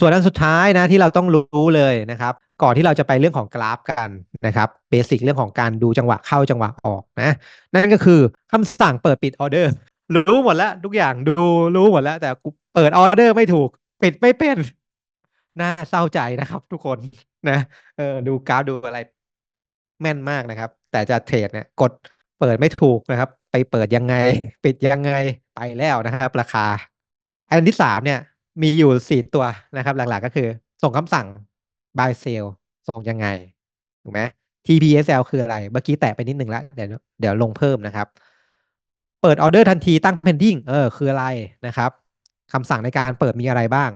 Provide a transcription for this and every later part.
ส่วนอันสุดท้ายนะที่เราต้องรู้เลยนะครับ ก่อนที่เราจะไปเรื่องของกราฟกันนะครับเบสิกเรื่องของการดูจังหวะเข้าจังหวะออกนะนั่นก็คือคำสั่งเปิดปิดออเดอร์รู้หมดแล้วทุกอย่างดูรู้หมดแล้ว แต่กูเปิดออเดอร์ไม่ถูก ปิดไม่เป็นน่าเศร้าใจนะครับ ทุกคนนะเออดูกราฟดูอะไร แม่นมากนะครับ แต่จะเทรดเนี่ยกดเปิดไม่ถูกนะครับ ไปเปิดยังไง ปิดยังไงไปแล้วนะครับ ราคา อันที่สามเนี่ย มีอยู่สี่ตัวนะครับ หลักๆก็คือ ส่งคำสั่ง buy sell ส่งยังไง ถูกไหม TPSL คืออะไร เมื่อกี้แตะไปนิดหนึ่งแล้ว เดี๋ยวเดี๋ยวลงเพิ่มนะครับ เปิดออเดอร์ทันทีตั้ง pending เออ คืออะไรนะครับคำสั่งในการเปิดมีอะไรบ้าง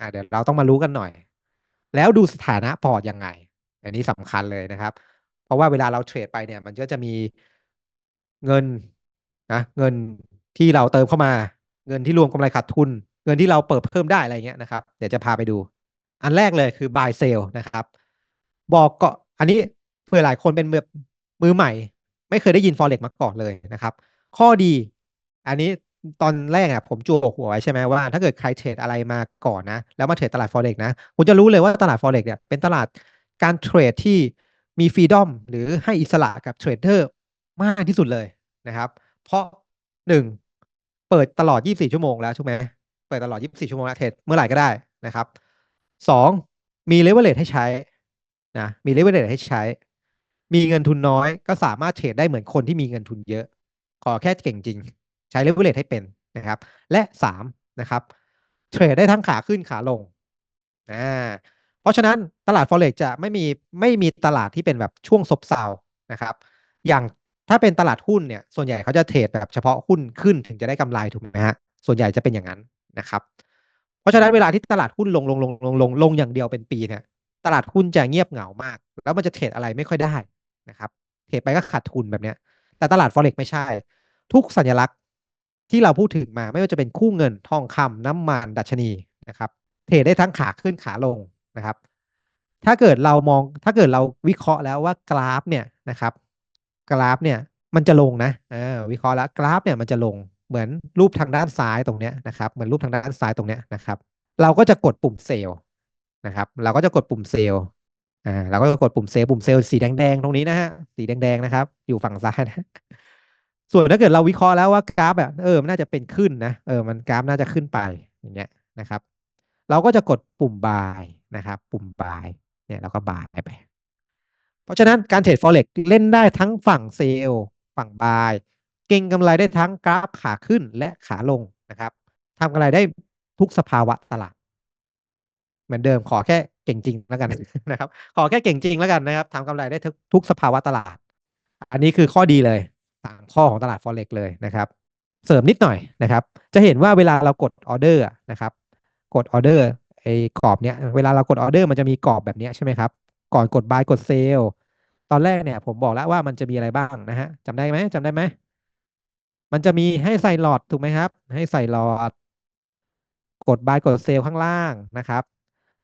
อ่าเดี๋ยวเราต้องมารู้กันหน่อย แล้วดูสถานะพอร์ตยังไง อันนี้สำคัญเลยนะครับ เพราะว่าเวลาเราเทรดไปเนี่ย มันก็จะมีเงินนะเงินที่เราเติมเข้ามา เงินที่รวมกำไรขาดทุน เงินที่เราเปิดเพิ่มได้อะไรเงี้ยนะครับ เดี๋ยวจะพาไปดู อันแรกเลยคือ buy sell นะครับ บอกก็อันนี้เพื่อหลายคนเป็นแบบมือใหม่ ไม่เคยได้ยิน forex มาก่อนเลยนะครับ ข้อดี อันนี้ตอนแรกอะผมจั่วหัวไว้ใช่ไหมว่าถ้าเกิดใครเทรดอะไรมาก่อนนะ แล้วมาเทรดตลาด forex นะคุณจะรู้เลยว่าตลาด forex เนี่ยเป็นตลาดการเทรดที่มีฟรีดอมหรือให้อิสระกับเทรดเดอร์มากที่สุดเลยนะครับ เพราะหนึ่งเปิดตลอด 24 ชั่วโมงแล้วใช่ไหม ปิดตลอด 24 ชั่วโมงเทรดเมื่อไหร่ก็ได้นะครับสองมีเลเวลเลทให้ใช้นะมีเลเวลเลทให้ใช้ มีเงินทุนน้อยก็สามารถเทรดได้เหมือนคนที่มีเงินทุนเยอะ ขอแค่เก่งจริง ใช้เลเวลเลทให้เป็นนะครับ และสามนะครับเทรดได้ทั้งขาขึ้นขาลงอ่าเพราะฉะนั้นตลาด forex จะไม่มีไม่มีตลาดที่เป็นแบบช่วงซบเซานะครับ อย่างถ้าเป็นตลาดหุ้นเนี่ย ส่วนใหญ่เขาจะเทรดแบบเฉพาะหุ้นขึ้นถึงจะได้กำไรถูกไหมฮะส่วนใหญ่จะเป็นอย่างนั้น นะครับเพราะฉะนั้นเวลาที่ตลาดหุ้นลงลงลงลงลงลงอย่างเดียวเป็นปีเนี่ยตลาดหุ้นจะเงียบเหงามาก แล้วมันจะเทรดอะไรไม่ค่อยได้นะครับเทรดไปก็ขาดทุนแบบเนี้ย แต่ตลาด forex ไม่ใช่ ทุกสัญลักษณ์ที่เราพูดถึงมาไม่ว่าจะเป็นคู่เงินทองคำน้ำมันดัชนีนะครับ เทรดได้ทั้งขาขึ้นขาลงนะครับ ถ้าเกิดเรามองถ้าเกิดเราวิเคราะห์แล้วว่ากราฟเนี่ยนะครับ กราฟเนี่ยมันจะลงนะเออวิเคราะห์แล้วกราฟเนี่ยมันจะลง เหมือนรูปทางด้านซ้ายตรงเนี้ยนะครับเหมือนรูปทางด้านซ้ายตรงเนี้ยนะครับ เราก็จะกดปุ่มเซลล์นะครับ เราก็จะกดปุ่มเซลล์อ่าเราก็จะกดปุ่มเซลล์ปุ่มเซลล์สีแดงๆตรงนี้นะฮะสีแดงๆนะครับ อยู่ฝั่งซ้ายนะส่วนถ้าเกิดเราวิเคราะห์แล้วว่ากราฟแบบเออมันน่าจะเป็นขึ้นนะเออมันกราฟน่าจะขึ้นไปอย่างเงี้ยนะครับ เราก็จะกดปุ่ม buy นะครับ ปุ่ม buy เนี่ยเราก็ buy ไป เพราะฉะนั้นการเทรด forex เล่นได้ทั้งฝั่งเซลล์ฝั่ง buy เก่งกำไรได้ทั้งกราฟขาขึ้นและขาลงนะครับทำกำไรได้ทุกสภาวะตลาด เหมือนเดิมขอแค่เก่งจริงแล้วกันนะครับ ขอแค่เก่งจริงแล้วกันนะครับทำกำไรได้ทุกทุกสภาวะตลาด อันนี้คือข้อดีเลยสามข้อของตลาด forex เลยนะครับ เสริมนิดหน่อยนะครับ จะเห็นว่าเวลาเรากดออเดอร์นะครับ กดออเดอร์ไอ้กรอบเนี้ยเวลาเรากดออเดอร์มันจะมีกรอบแบบนี้ใช่ไหมครับ ก่อนกด buy กด sell ตอนแรกเนี่ยผมบอกแล้วว่ามันจะมีอะไรบ้างนะฮะจำได้ไหมจำได้ไหม มันจะมีให้ใส่หลอดถูกไหมครับ ให้ใส่หลอด กด buy กด sell ข้างล่างนะครับ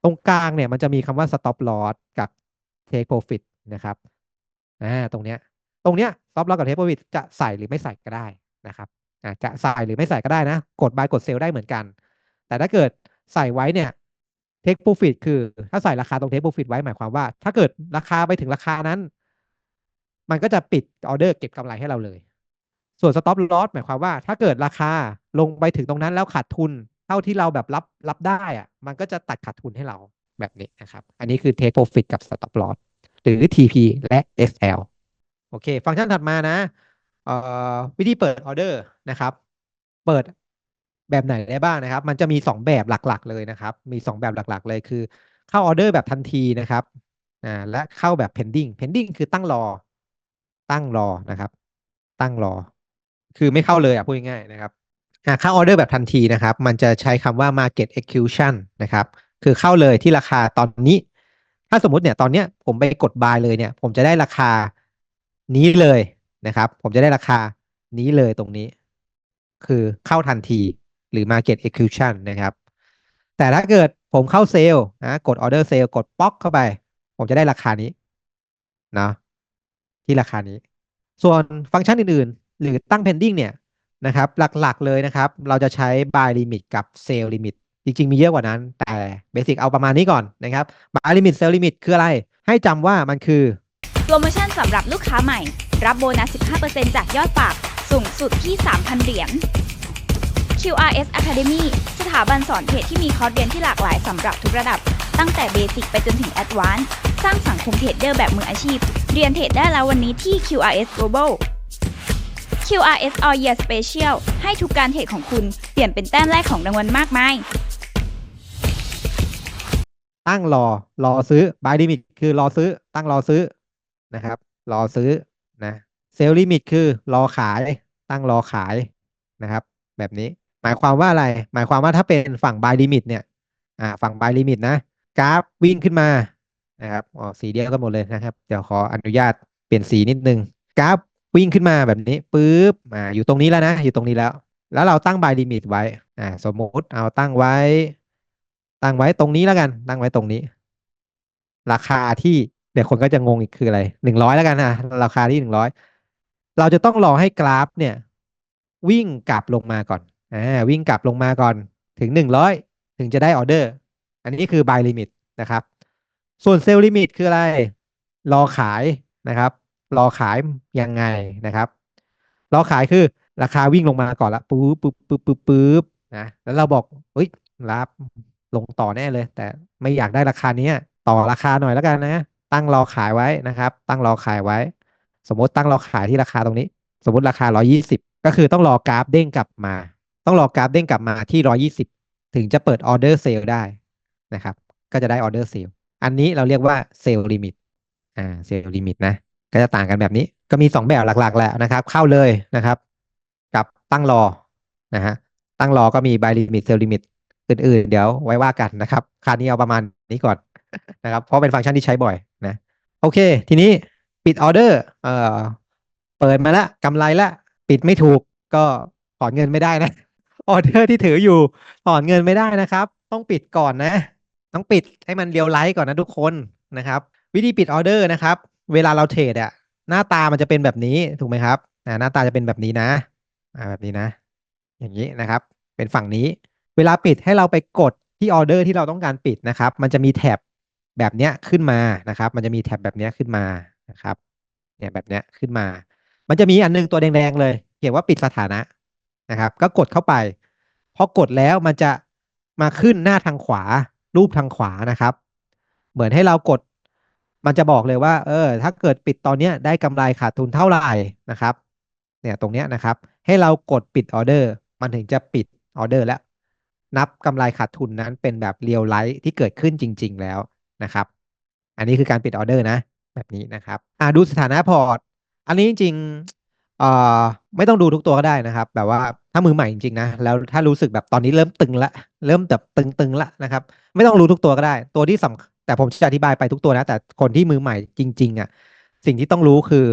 ตรงกลางเนี่ยมันจะมีคำว่า stop loss กับ take profit นะครับอ่าตรงเนี้ย ตรงเนี้ย stop loss กับ take profit จะใส่หรือไม่ใส่ก็ได้นะครับอ่าจะใส่หรือไม่ใส่ก็ได้นะ กด buy กด sell ได้เหมือนกัน แต่ถ้าเกิดใส่ไว้เนี่ย take profit คือถ้าใส่ราคาตรง take profit ไว้หมายความว่า ถ้าเกิดราคาไปถึงราคานั้น มันก็จะปิดออเดอร์เก็บกำไรให้เราเลย ส่วน stop loss หมายความว่า ถ้าเกิดราคาลงไปถึงตรงนั้นแล้วขาดทุน เท่าที่เราแบบรับรับได้อะมันก็จะตัดขาดทุนให้เราแบบนี้นะครับ อันนี้คือ take profit กับ stop loss หรือ TP และ SL โอเค ฟังก์ชันถัดมานะวิธีเปิดออเดอร์นะครับ เปิดแบบไหนได้บ้างนะครับ มันจะมีสองแบบหลักๆ เลยนะครับ มีสองแบบหลักๆ เลยคือ เข้าออเดอร์แบบทันทีนะครับอ่าและเข้าแบบ pending pending คือตั้งรอ ตั้งรอนะครับ ตั้งรอ คือไม่เข้าเลยอะพูดง่ายๆนะครับอ่าเข้าออเดอร์แบบทันทีนะครับ มันจะใช้คำว่า market execution นะครับ คือเข้าเลยที่ราคาตอนนี้ ถ้าสมมติเนี่ยตอนเนี้ยผมไปกด buy เลยเนี่ย ผมจะได้ราคานี้เลยนะครับ ผมจะได้ราคานี้เลยตรงนี้ คือเข้าทันทีหรือ market execution นะครับ แต่ถ้าเกิดผมเข้าเซลล์นะกด order sale กดป๊อกเข้าไป ผมจะได้ราคานี้นะที่ราคานี้ ส่วนฟังก์ชันอื่นๆ หรือตั้ง pending เนี่ยนะครับหลักๆเลยนะครับ เราจะใช้ buy limit กับ sell limit จริง ๆ มีเยอะกว่านั้น แต่เบสิกเอาประมาณนี้ก่อนนะครับ buy limit sell limit คืออะไร ให้จำว่ามันคือ โปรโมชั่นสำหรับลูกค้าใหม่ รับโบนัส 15%จากยอดฝากสูงสุดที่ 3,000 เหรียญ QRS Academy สถาบันสอนเทรดที่มีคอร์สเรียนที่หลากหลายสำหรับทุกระดับ ตั้งแต่เบสิกไปจนถึงแอดวานซ์สร้างสังคมเทรดเดอร์แบบมืออาชีพ เรียนเทรดได้แล้ววันนี้ที่ QRS Global QRS All Year Special ให้ทุกการเทรดของคุณเปลี่ยนเป็นแต้มแรกของรางวัลมากมาย ตั้งรอรอซื้อ buy limit คือรอซื้อ ตั้งรอซื้อนะครับ รอซื้อนะ sell limit คือรอขาย ตั้งรอขายนะครับ แบบนี้หมายความว่าอะไร หมายความว่าถ้าเป็นฝั่ง buy limit เนี่ยอ่าฝั่ง buy limit นะกราฟวิ่งขึ้นมานะครับอ๋อสีเดียวกันหมดเลยนะครับ เดี๋ยวขออนุญาตเปลี่ยนสีนิดนึงกราฟ วิ่งขึ้นมาแบบนี้ปุ๊บอ่าอยู่ตรงนี้แล้วนะ อยู่ตรงนี้แล้ว แล้วเราตั้ง buy limit ไว้อ่าสมมุติเอาตั้งไว้ ตั้งไว้ตรงนี้แล้วกัน ตั้งไว้ตรงนี้ ราคาที่เดี๋ยวคนก็จะงงอีกคืออะไรหนึ่งร้อยแล้วกันนะราคาที่หนึ่งร้อยเราจะต้องรอให้กราฟเนี่ย วิ่งกลับลงมาก่อนอ่าวิ่งกลับลงมาก่อนถึงหนึ่งร้อยถึงจะได้ออเดอร์ อันนี้คือ buy limit นะครับ ส่วน sell limit คืออะไร รอขายนะครับ รอขายยังไงนะครับรอขายคือราคาวิ่งลงมาก่อนละปุ๊บปุ๊บปุ๊บปุ๊บปุ๊บนะแล้วเราบอกเฮ้ยรับลงต่อแน่เลย แต่ไม่อยากได้ราคานี้ต่อราคาหน่อยแล้วกันนะ ตั้งรอขายไว้นะครับ ตั้งรอขายไว้ สมมติตั้งรอขายที่ราคาตรงนี้ สมมติราคา 120 ก็คือต้องรอกราฟเด้งกลับมา ต้องรอกราฟเด้งกลับมาที่ 120 ถึงจะเปิดออเดอร์เซลได้นะครับ ก็จะได้ออเดอร์เซลอันนี้เราเรียกว่าเซลลิมิตอ่าเซลลิมิตนะ ก็จะต่างกันแบบนี้ ก็มี 2 แบบหลักๆแหละนะครับ เข้าเลยนะครับ กับตั้งรอนะฮะตั้งรอก็มี buy limit sell limit อื่นๆ เดี๋ยวไว้ว่ากันนะครับคราวนี้เอาประมาณนี้ก่อนนะครับ เพราะเป็นฟังก์ชันที่ใช้บ่อยนะ โอเค ทีนี้ปิดออเดอร์เอ่อเปิดมาแล้วกำไรแล้วปิดไม่ถูกก็ถอนเงินไม่ได้นะออเดอร์ที่ถืออยู่ถอนเงินไม่ได้นะครับ ต้องปิดก่อนนะ ต้องปิดให้มันเรียวไลท์ก่อนนะทุกคนนะครับ วิธีปิดออเดอร์นะครับ เวลาเราเทรดอะหน้าตามันจะเป็นแบบนี้ถูกไหมครับอ่าหน้าตาจะเป็นแบบนี้นะอ่าแบบนี้นะ อย่างนี้นะครับ เป็นฝั่งนี้ เวลาปิดให้เราไปกดที่ออเดอร์ที่เราต้องการปิดนะครับ มันจะมีแท็บแบบเนี้ยขึ้นมานะครับ มันจะมีแท็บแบบเนี้ยขึ้นมานะครับ เนี่ยแบบเนี้ยขึ้นมา มันจะมีอันนึงตัวแดงๆเลย เขียนว่าปิดสถานะนะครับ ก็กดเข้าไป พอกดแล้วมันจะมาขึ้นหน้าทางขวารูปทางขวานะครับ เหมือนให้เรากด มันจะบอกเลยว่า เออ ถ้าเกิดปิดตอนเนี้ยได้กำไรขาดทุนเท่าไหร่นะครับ เนี่ยตรงเนี้ยนะครับ ให้เรากดปิดออเดอร์ มันถึงจะปิดออเดอร์แล้ว นับกำไรขาดทุนนั้นเป็นแบบเรียลไลท์ที่เกิดขึ้นจริง ๆ แล้วนะครับ อันนี้คือการปิดออเดอร์นะ แบบนี้นะครับอ่าดูสถานะพอร์ต อันนี้จริงเอ่อไม่ต้องดูทุกตัวก็ได้นะครับ แบบว่าถ้ามือใหม่จริงๆนะแล้วถ้ารู้สึกแบบตอนนี้เริ่มตึงละ เริ่มแบบตึงๆละนะครับ ไม่ต้องรู้ทุกตัวก็ได้ ตัวที่สำคัญ แต่ผมจะอธิบายไปทุกตัวนะ แต่คนที่มือใหม่จริง ๆอะสิ่งที่ต้องรู้คือ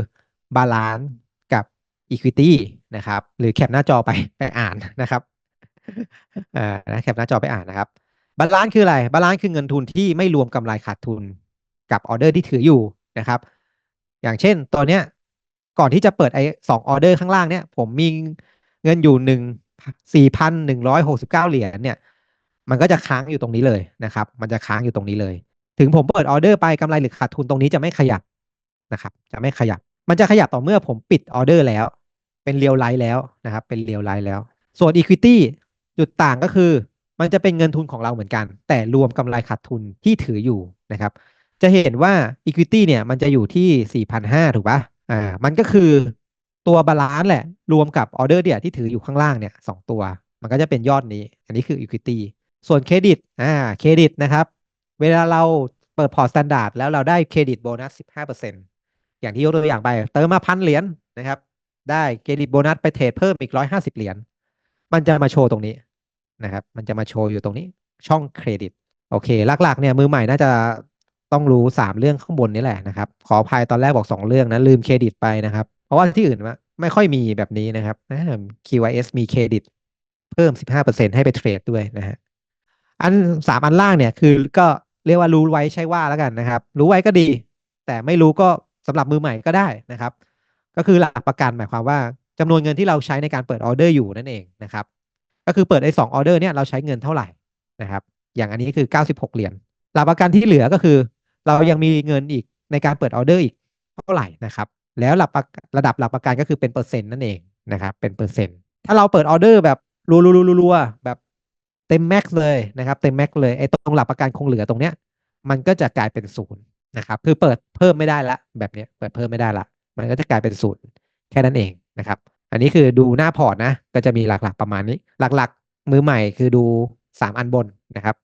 บาลานซ์กับ Equity นะครับ หรือแคปหน้าจอไปไปอ่านนะครับอ่านะแคปหน้าจอไปอ่านนะครับบาลานซ์คืออะไรบาลานซ์คือเงินทุนที่ไม่รวมกำไรขาดทุนกับออเดอร์ที่ถืออยู่นะครับ อย่างเช่นตัวเนี้ยก่อนที่จะเปิดไอ้สองออเดอร์ข้างล่างเนี่ย ผมมีเงินอยู่หนึ่งสี่พันหนึ่งร้อยหกสิบเก้าเหรียญเนี่ย มันก็จะค้างอยู่ตรงนี้เลยนะครับ มันจะค้างอยู่ตรงนี้เลย ถึงผมเปิดออเดอร์ไปกำไรหรือขาดทุนตรงนี้จะไม่ขยับนะครับ จะไม่ขยับ มันจะขยับต่อเมื่อผมปิดออเดอร์แล้ว เป็นเรียวไลท์แล้วนะครับ เป็นเรียวไลท์แล้ว ส่วน Equity จุดต่างก็คือ มันจะเป็นเงินทุนของเราเหมือนกัน แต่รวมกำไรขาดทุนที่ถืออยู่นะครับ จะเห็นว่า Equity เนี่ยมันจะอยู่ที่ 4,500 ถูกปะอ่า มันก็คือตัวบาลานซ์แหละ รวมกับออเดอร์เดียที่ถืออยู่ข้างล่างเนี่ยสองตัว มันก็จะเป็นยอดนี้ อันนี้คือ Equity ส่วนเครดิตอ่าเครดิตนะครับ เวลาเราเปิดพอร์ตสแตนดาร์ดแล้วเราได้เครดิตโบนัส15%อย่างที่ยกตัวอย่างไป เติมมาพันเหรียญนะครับ ได้เครดิตโบนัสไปเทรดเพิ่มอีก150เหรียญมันจะมาโชว์ตรงนี้นะครับ มันจะมาโชว์อยู่ตรงนี้ช่องเครดิต โอเค หลักๆเนี่ยมือใหม่น่าจะต้องรู้สามเรื่องข้างบนนี้แหละนะครับ ขออภัยตอนแรกบอกสองเรื่องนะลืมเครดิตไปนะครับ เพราะว่าที่อื่นว่าไม่ค่อยมีแบบนี้นะครับ QIS มีเครดิตเพิ่ม 15%ให้ไปเทรดด้วยนะฮะ อันสามอันล่างเนี่ยคือก็ เรียกว่ารู้ไว้ใช่ว่าแล้วกันนะครับ รู้ไว้ก็ดี แต่ไม่รู้ก็สำหรับมือใหม่ก็ได้นะครับ ก็คือหลักประกันหมายความว่าจำนวนเงินที่เราใช้ในการเปิดออเดอร์อยู่นั่นเองนะครับ ก็คือเปิดไอ้สองออเดอร์เนี่ยเราใช้เงินเท่าไหร่นะครับ อย่างอันนี้คือ 96 เหรียญหลักประกันที่เหลือก็คือ เรายังมีเงินอีกในการเปิดออเดอร์อีกเท่าไหร่นะครับ แล้วหลักระระดับหลักประกันก็คือเป็นเปอร์เซ็นต์นั่นเองนะครับ เป็นเปอร์เซ็นต์ถ้าเราเปิดออเดอร์แบบรัวๆๆๆแบบ เต็มแม็กซ์เลยนะครับเต็มแม็กซ์เลยไอ้ตรงหลักประกันคงเหลือตรงเนี้ย มันก็จะกลายเป็นศูนย์นะครับคือเปิดเพิ่มไม่ได้ละ แบบเนี้ยเปิดเพิ่มไม่ได้ละ มันก็จะกลายเป็นศูนย์แค่นั้นเองนะครับ อันนี้คือดูหน้าพอร์ตนะ ก็จะมีหลักๆประมาณนี้ หลักๆ มือใหม่คือดู 3 อันบนนะครับ